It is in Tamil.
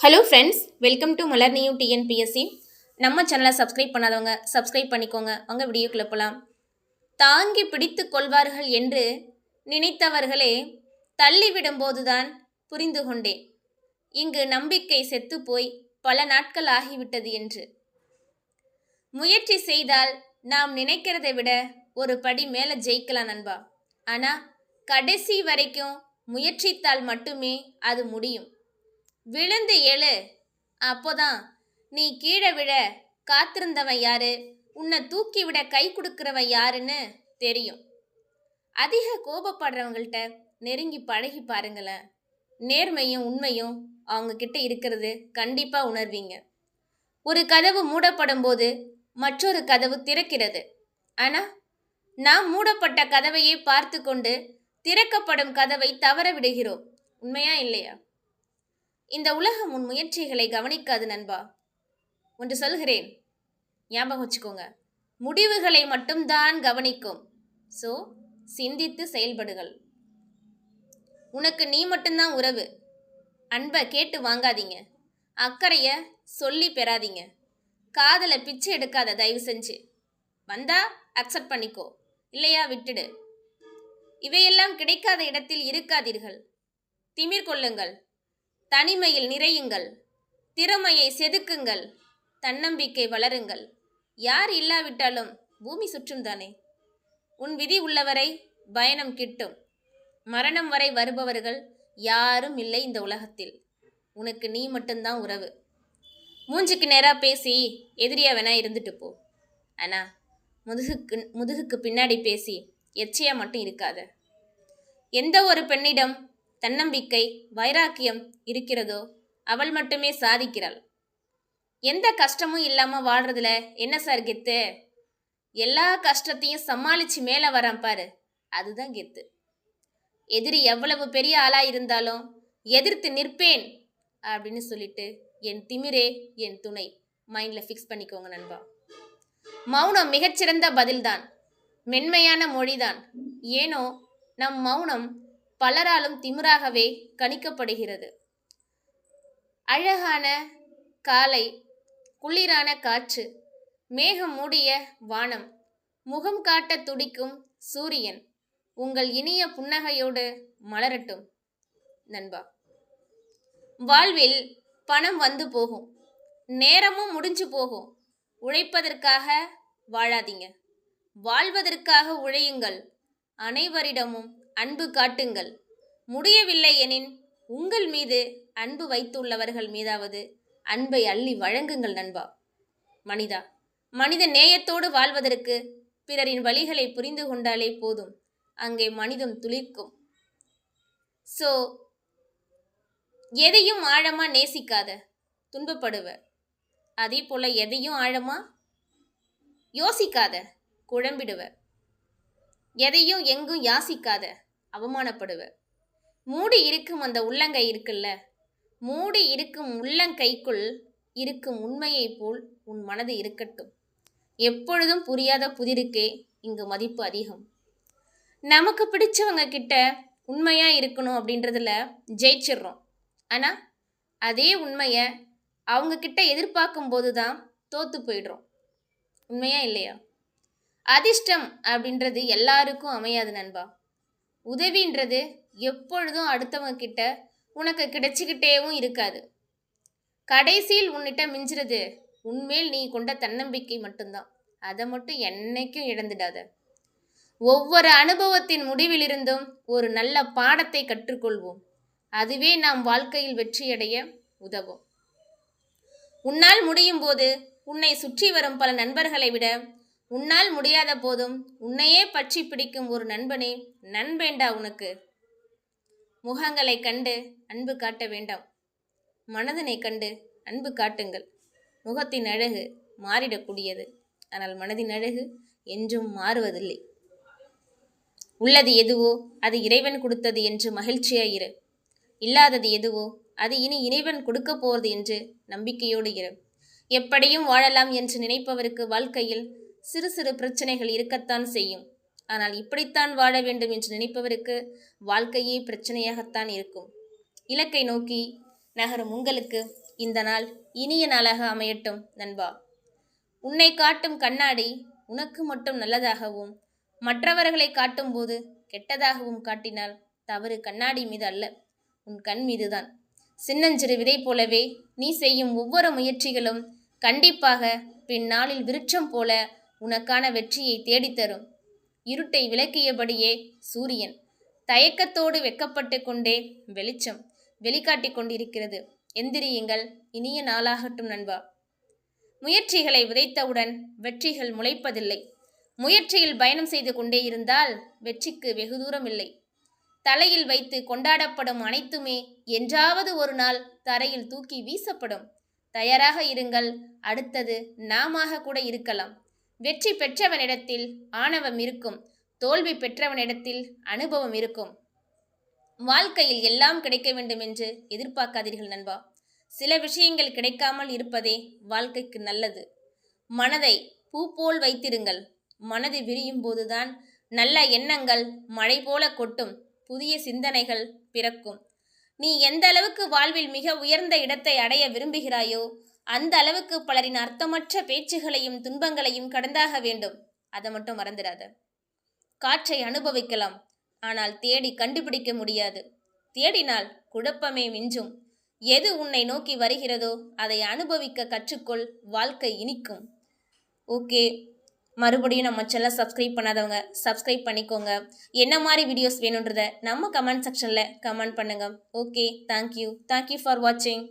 Hello friends welcome to Malar new TNPSC நம்ம சேனலை சப்ஸ்கிரைப் பண்ணாதவங்க சப்ஸ்கிரைப் பண்ணிக்கோங்க. அவங்க வீடியோக்குள்ள போகலாம் தாங்கி பிடித்து கொள்வார்கள் என்று நினைத்தவர்களே தள்ளிவிடும்போதுதான் புரிந்து கொண்டேன். இங்கு நம்பிக்கை செத்துப்போய் பல நாட்கள் ஆகிவிட்டது என்று. முயற்சி செய்தால் நாம் நினைக்கிறதை விட ஒரு படி மேலே ஜெயிக்கலாம் நண்பா. ஆனால் கடைசி வரைக்கும் முயற்சித்தால் மட்டுமே அது முடியும். விழுந்து எழு. அப்போதான் நீ கீழே விழ. காத்திருந்தவன் யாரு? உன்னை தூக்கி விட கை கொடுக்குறவன் யாருன்னு தெரியும். அதிக கோபப்படுறவங்கள்ட்ட நெருங்கி பழகி பாருங்களேன். நேர்மையும் உண்மையும் அவங்க கிட்ட இருக்கிறது கண்டிப்பா உணர்வீங்க. ஒரு கதவு மூடப்படும் போது மற்றொரு கதவு திறக்கிறது. ஆனா நாம் மூடப்பட்ட கதவையே பார்த்து கொண்டு திறக்கப்படும் கதவை தவற விடுகிறோம். உண்மையா இல்லையா? இந்த உலகம் உன் முயற்சிகளை கவனிக்காது நண்பா. ஒன்று சொல்கிறேன். ஞாபகம் வச்சுக்கோங்க. முடிவுகளை மட்டும்தான் கவனிக்கும். ஸோ சிந்தித்து செயல்படுகள் உனக்கு நீ மட்டும்தான் உறவு. அன்பை கேட்டு வாங்காதீங்க. அக்கறைய சொல்லி பெறாதீங்க. காதலை பிச்சை எடுக்காத தயவு செஞ்சு. வந்தா அக்செப்ட் பண்ணிக்கோ. இல்லையா விட்டுடு. இவையெல்லாம் கிடைக்காத இடத்தில் இருக்காதீர்கள். திமிர் கொள்ளுங்கள். தனிமையில் நிறையுங்கள். திறமையை செதுக்குங்கள். தன்னம்பிக்கை வளருங்கள். யார் இல்லாவிட்டாலும் பூமி சுற்றும் தானே. உன் விதி உள்ளவரை பயணம் கிட்டும். மரணம் வரை வருபவர்கள் யாரும் இல்லை இந்த உலகத்தில். உனக்கு நீ மட்டும்தான் உறவு. மூஞ்சுக்கு நேராக பேசி எதிரியா வேணா இருந்துட்டு போ. ஆனால் முதுகுக்கு முதுகுக்கு பின்னாடி பேசி எச்சையாக மட்டும் இருக்காத. எந்த ஒரு பெண்ணிடம் தன்னம்பிக்கை வைராக்கியம் இருக்கிறதோ அவள் மட்டுமே சாதிக்கிறாள். எந்த கஷ்டமும் இல்லாமல் வாழ்றதுல என்ன சார் கெத்து? எல்லா கஷ்டத்தையும் சமாளித்து மேலே வரான் பாரு அதுதான் கெத்து. எதிரி எவ்வளவு பெரிய ஆளாக இருந்தாலும் எதிர்த்து நிற்பேன் அப்படின்னு சொல்லிட்டு என் திமிரே என் துணை. மைண்டில் ஃபிக்ஸ் பண்ணிக்கோங்க நண்பா. மௌனம் மிகச்சிறந்த பதில்தான். மென்மையான மொழிதான். ஏனோ நம் மௌனம் பலராலும் திமிராகவே கணிக்கப்படுகிறது. அழகான காலை குளிரான காற்று மேகம் மூடிய வானம் முகம் காட்ட துடிக்கும் சூரியன் உங்கள் இனிய புன்னகையோடு மலரட்டும் நண்பா. வாழ்வில் பணம் வந்து போகும் நேரமும் முடிஞ்சு போகும். உழைப்பதற்காக வாழாதீங்க. வாழ்வதற்காக உழையுங்கள். அனைவரிடமும் அன்பு காட்டுங்கள். முடியவில்லை எனின் உங்கள் மீது அன்பு வைத்துள்ளவர்கள் மீதாவது அன்பை அள்ளி வழங்குங்கள் நண்பா. மனிதா மனித நேயத்தோடு வாழ்வதற்கு பிறரின் வழிகளை புரிந்து கொண்டாலே போதும். அங்கே மனிதம் துளிர்க்கும். ஸோ எதையும் ஆழமாக நேசிக்காத துன்பப்படுவ அதே போல் எதையும் ஆழமா யோசிக்காத குழம்பிடுவ எதையும் எங்கும் யாசிக்காத அவமானப்படுவ மூடி இருக்கும் அந்த உள்ளங்கை இருக்குல்ல? மூடி இருக்கும் உள்ளங்கைக்குள் இருக்கும் உண்மையைப் போல் உன் மனது இருக்கட்டும். எப்பொழுதும் புரியாத புதிருக்கே இங்கு மதிப்பு அதிகம். நமக்கு பிடிச்சவங்க கிட்ட உண்மையாக இருக்கணும் அப்படின்றதுல ஜெயிச்சிடுறோம் ஆனால் அதே உண்மையை அவங்க கிட்ட எதிர்பார்க்கும் போது தான் தோற்று போயிடுறோம். உண்மையா இல்லையா? அதிர்ஷ்டம் அப்படின்றது எல்லாருக்கும் அமையாது நண்பா. உதவின்றது எப்பொழுதும் அடுத்தவங்க கிட்ட உனக்கு கிடைச்சிக்கிட்டேவும் இருக்காது. கடைசியில் உன்னிட்ட மிஞ்சுறது உன்மேல் நீ கொண்ட தன்னம்பிக்கை மட்டும்தான். அதை மட்டும் என்னைக்கும் இழந்துடாத. ஒவ்வொரு அனுபவத்தின் முடிவிலிருந்தும் ஒரு நல்ல பாடத்தை கற்றுக்கொள்வோம். அதுவே நாம் வாழ்க்கையில் வெற்றியடைய உதவும். உன்னால் முடியும் போது உன்னை சுற்றி வரும் பல நண்பர்களை விட உன்னால் முடியாத போதும் உன்னையே பற்றி பிடிக்கும் ஒரு நண்பனே நண்பேண்டா உனக்கு. முகங்களை கண்டு அன்பு காட்ட வேண்டாம். மனதினை கண்டு அன்பு காட்டுங்கள். முகத்தின் அழகு மாறிடக்கூடியது. ஆனால் மனதின் அழகு என்றும் மாறுவதில்லை. உள்ளது எதுவோ அது இறைவன் கொடுத்தது என்று மகிழ்ச்சியாயிரு இல்லாதது எதுவோ அது இனி இறைவன் கொடுக்க போவது என்று நம்பிக்கையோடு இரு. எப்படியும் வாழலாம் என்று நினைப்பவருக்கு வாழ்க்கையில் சிறு சிறு பிரச்சனைகள் இருக்கத்தான் செய்யும். ஆனால் இப்படித்தான் வாழ வேண்டும் என்று நினைப்பவருக்கு வாழ்க்கையே பிரச்சனையாகத்தான் இருக்கும். இலக்கை நோக்கி நகரும் உங்களுக்கு இந்த நாள் இனிய நாளாக அமையட்டும் நண்பா. உன்னை காட்டும் கண்ணாடி உனக்கு மட்டும் நல்லதாகவும் மற்றவர்களை காட்டும்போது கெட்டதாகவும் காட்டினால் தவறு கண்ணாடி மீது அல்ல உன் கண் மீதுதான். சின்னஞ்சிறு விதை போலவே நீ செய்யும் ஒவ்வொரு முயற்சிகளும் கண்டிப்பாக பின்னாளில் விருட்சம் போல உனக்கான வெற்றியை தேடித்தரும். இருட்டை விளக்கியபடியே சூரியன் தயக்கத்தோடு வெக்கப்பட்டு கொண்டே வெளிச்சம் வெளிக்காட்டிக் கொண்டிருக்கிறது. எந்திரியுங்கள் இனிய நாளாகட்டும் நண்பா. முயற்சிகளை விதைத்தவுடன் வெற்றிகள் முளைப்பதில்லை. முயற்சியில் பயணம் செய்து கொண்டே இருந்தால் வெற்றிக்கு வெகு தூரம் இல்லை. தலையில் வைத்து கொண்டாடப்படும் அனைத்துமே என்றாவது ஒரு நாள் தரையில் தூக்கி வீசப்படும். தயாராக இருங்கள் அடுத்தது நாமாக கூட இருக்கலாம். வெற்றி பெற்றவனிடத்தில் ஆணவம் இருக்கும் தோல்வி பெற்றவனிடத்தில் அனுபவம் இருக்கும். வாழ்க்கையில் எல்லாம் கிடைக்க வேண்டும் என்று எதிர்பார்க்காதீர்கள் நண்பா. சில விஷயங்கள் கிடைக்காமல் இருப்பதே வாழ்க்கைக்கு நல்லது. மனதை பூ போல் வைத்திருங்கள். மனது விரியும் போதுதான் நல்ல எண்ணங்கள் மழை போல கொட்டும் புதிய சிந்தனைகள் பிறக்கும். நீ எந்த அளவுக்கு வாழ்வில் மிக உயர்ந்த இடத்தை அடைய விரும்புகிறாயோ அந்த அளவுக்கு பலரின் அர்த்தமற்ற பேச்சுகளையும் துன்பங்களையும் கடந்தாக வேண்டும். அதை மட்டும் மறந்துடாத. காற்றை அனுபவிக்கலாம். ஆனால் தேடி கண்டுபிடிக்க முடியாது. தேடினால் குழப்பமே மிஞ்சும். எது உன்னை நோக்கி வருகிறதோ அதை அனுபவிக்க கற்றுக்கொள். வாழ்க்கை இனிக்கும். ஓகே. மறுபடியும் நம்ம சேனல் சப்ஸ்கிரைப் பண்ணாதவங்க சப்ஸ்கிரைப் பண்ணிக்கோங்க. என்ன மாதிரி வீடியோஸ் வேணுன்றத நம்ம கமெண்ட் செக்ஷனில் கமெண்ட் பண்ணுங்கள் ஓகே. தேங்க்யூ தேங்க்யூ ஃபார் வாட்சிங்